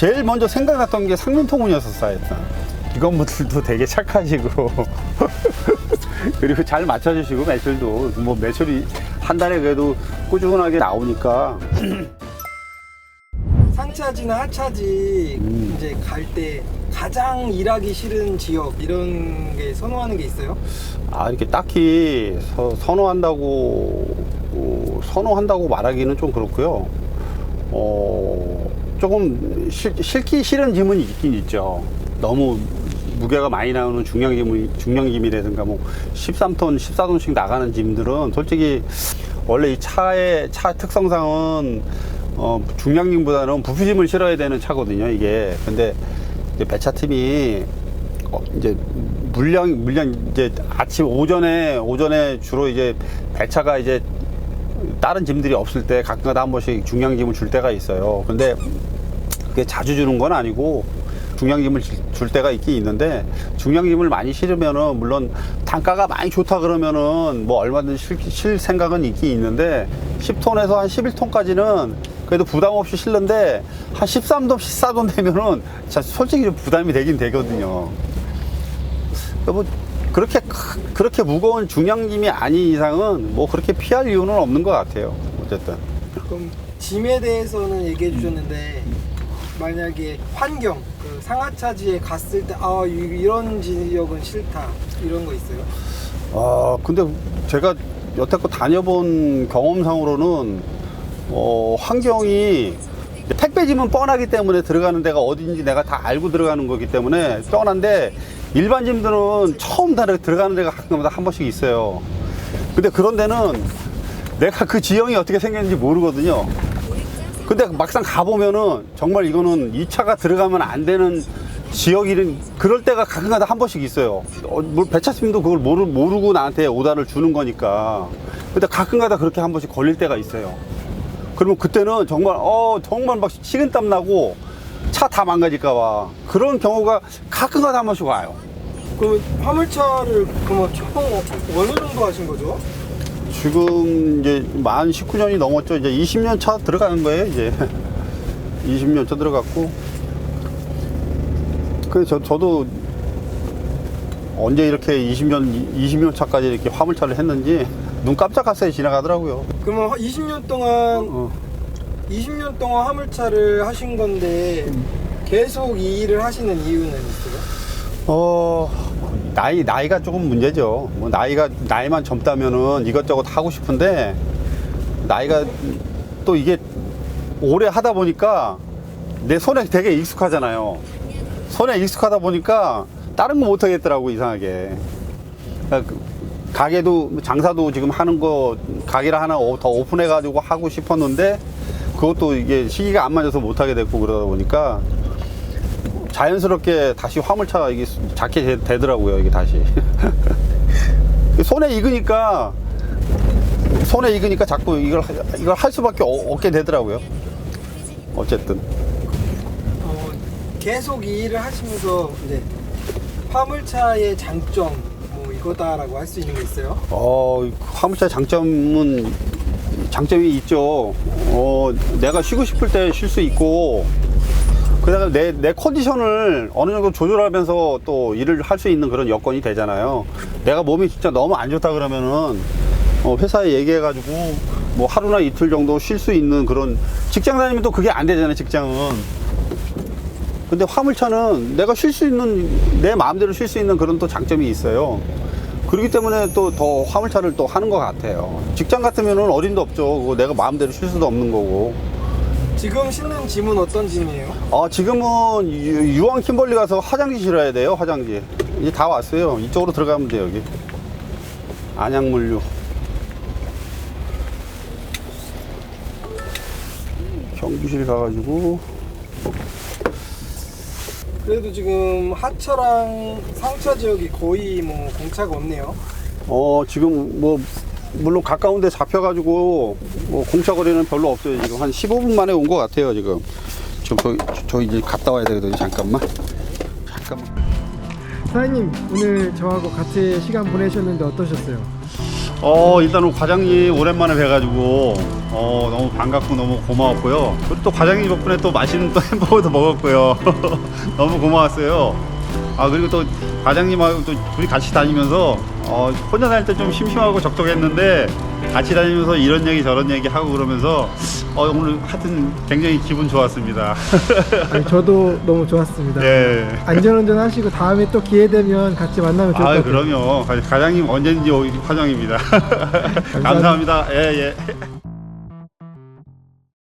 제일 먼저 생각났던 게 상민통운이었었어요. 일단. 직원분들도 되게 착하시고 그리고 잘 맞춰주시고 매출도 뭐 매출이 한 달에 그래도 꾸준하게 나오니까 상차지나 하차지 음. 이제 갈 때 가장 일하기 싫은 지역 이런 게 선호하는 게 있어요? 아 이렇게 딱히 서- 선호한다고 어, 선호한다고 말하기는 좀 그렇고요. 어 조금 싫, 싫기 싫은 지문이 있긴 있죠. 너무 무게가 많이 나오는 중량 지문 중량 짐이라든가 뭐 13톤, 14톤씩 나가는 짐들은 솔직히 원래 이 차의 차 특성상은 어, 중량 짐보다는 부피짐을 실어야 되는 차거든요. 이게 근데 이제 배차 팀이 어, 이제 물량 물량 이제 아침 오전에 오전에 주로 이제 배차가 이제 다른 짐들이 없을 때 가끔가다 한 번씩 중량 짐을 줄 때가 있어요. 근데 그게 자주 주는 건 아니고 중량 짐을 줄- 줄 때가 있긴 있는데 중량 짐을 많이 실으면은 물론 단가가 많이 좋다 그러면은 뭐 얼마든지 실, 실 생각은 있긴 있는데 10톤에서 한 11톤까지는 그래도 부담 없이 실는데 한 13톤, 14톤 되면은 자 솔직히 좀 부담이 되긴 되거든요. 뭐 그렇게 크- 그렇게 무거운 중량짐이 아닌 이상은 뭐 그렇게 피할 이유는 없는 것 같아요. 어쨌든 그럼 짐에 대해서는 얘기해 주셨는데 만약에 환경 그 상하차지에 갔을 때 아 이런 지역은 싫다 이런 거 있어요? 아 근데 제가 여태껏 다녀본 경험상으로는 어 환경이 택배짐은 뻔하기 때문에 들어가는 데가 어딘지 내가 다 알고 들어가는 거기 때문에 뻔한데 일반 짐들은 처음 다 들어가는 데가 가끔마다 한 번씩 있어요. 근데 그런 데는 내가 그 지형이 어떻게 생겼는지 모르거든요. 근데 막상 가보면은 정말 이거는 이 차가 들어가면 안 되는 지역이 그럴 때가 가끔가다 한 번씩 있어요. 어, 뭐 배차팀도 그걸 모르, 모르고 나한테 오다를 주는 거니까. 근데 가끔가다 그렇게 한 번씩 걸릴 때가 있어요. 그러면 그때는 정말 어 정말 막 식은땀 나고 차 다 망가질까 봐 그런 경우가 가끔가다 한 번씩 와요. 그럼 화물차를 그러면 총 어느 정도 하신 거죠? 지금 이제 만 19년이 넘었죠. 이제 20년 차 들어가는 거예요, 이제. 20년 차 들어갔고. 그래서 저, 저도 언제 이렇게 20년, 20년 차까지 이렇게 화물차를 했는지 눈 깜짝할 지나가더라고요. 그러면 20년 동안 어. 20년 동안 화물차를 하신 건데 계속 이 일을 하시는 이유는 있어요? 어, 나이, 나이가 조금 문제죠. 뭐, 나이가, 나이만 젊다면은 이것저것 하고 싶은데, 나이가 또 이게 오래 하다 보니까 내 손에 되게 익숙하잖아요. 손에 익숙하다 보니까 다른 거 못 하겠더라고, 이상하게. 그러니까 그 가게도, 장사도 지금 하는 거, 가게를 하나 오- 더 오픈해 가지고 하고 싶었는데, 그것도 이게 시기가 안 맞아서 못 하게 됐고 그러다 보니까 자연스럽게 다시 화물차 이게 되- 되더라고요 이게 다시. 손에 익으니까 손에 익으니까 자꾸 이걸 하- 이걸 할 수밖에 어- 없게 되더라고요. 어쨌든. 어, 계속 이 일을 하시면서 이제 화물차의 장점 뭐 이거다라고 할 수 있는 게 있어요? 어 화물차 장점은 장점이 있죠. 어 내가 쉬고 싶을 때 쉴 수 있고 그다음에 내, 내 컨디션을 어느 정도 조절하면서 또 일을 할 수 있는 그런 여건이 되잖아요. 내가 몸이 진짜 너무 안 좋다 그러면은 어, 회사에 얘기해가지고 뭐 하루나 이틀 정도 쉴 수 있는 그런 직장 다니면 또 그게 안 되잖아요. 직장은. 근데 화물차는 내가 쉴 수 있는 내 마음대로 쉴 수 있는 그런 또 장점이 있어요. 그렇기 때문에 또 더 화물차를 또 하는 것 같아요. 직장 같으면은 어림도 없죠. 내가 마음대로 쉴 수도 없는 거고. 지금 신는 짐은 어떤 짐이에요? 아, 지금은 유- 유황 킴벌리 가서 화장지 실어야 돼요, 화장지. 이제 다 왔어요. 이쪽으로 들어가면 돼요, 여기. 안양물류. 경주실 가가지고, 그래도 지금 하차랑 상차 지역이 거의 뭐 공차가 없네요. 어, 지금 뭐, 물론 가까운 데 잡혀가지고, 뭐, 공차 거리는 별로 없어요. 지금 한 15분 만에 온 것 같아요, 지금. 지금 저, 저 이제 갔다 와야 되거든요, 잠깐만. 잠깐만. 사장님 오늘 저하고 같이 시간 보내셨는데 어떠셨어요? 어, 일단 우리 과장님 오랜만에 뵈가지고, 어, 너무 반갑고 너무 고마웠고요. 그리고 또 과장님 덕분에 또 맛있는 또 햄버거도 먹었고요. 너무 고마웠어요. 아, 그리고 또 과장님하고 또 둘이 같이 다니면서, 어, 혼자 다닐 때 좀 심심하고 적적했는데, 같이 다니면서 이런 얘기 저런 얘기 하고 그러면서, 어, 오늘 하여튼 굉장히 기분 좋았습니다. 아니, 저도 너무 좋았습니다. 예. 안전운전 하시고 다음에 또 기회 되면 같이 만나면 좋을 것 아, 같아요. 그럼요. 과장님 언제든지 화정입니다. 감사합니다. 예, 예.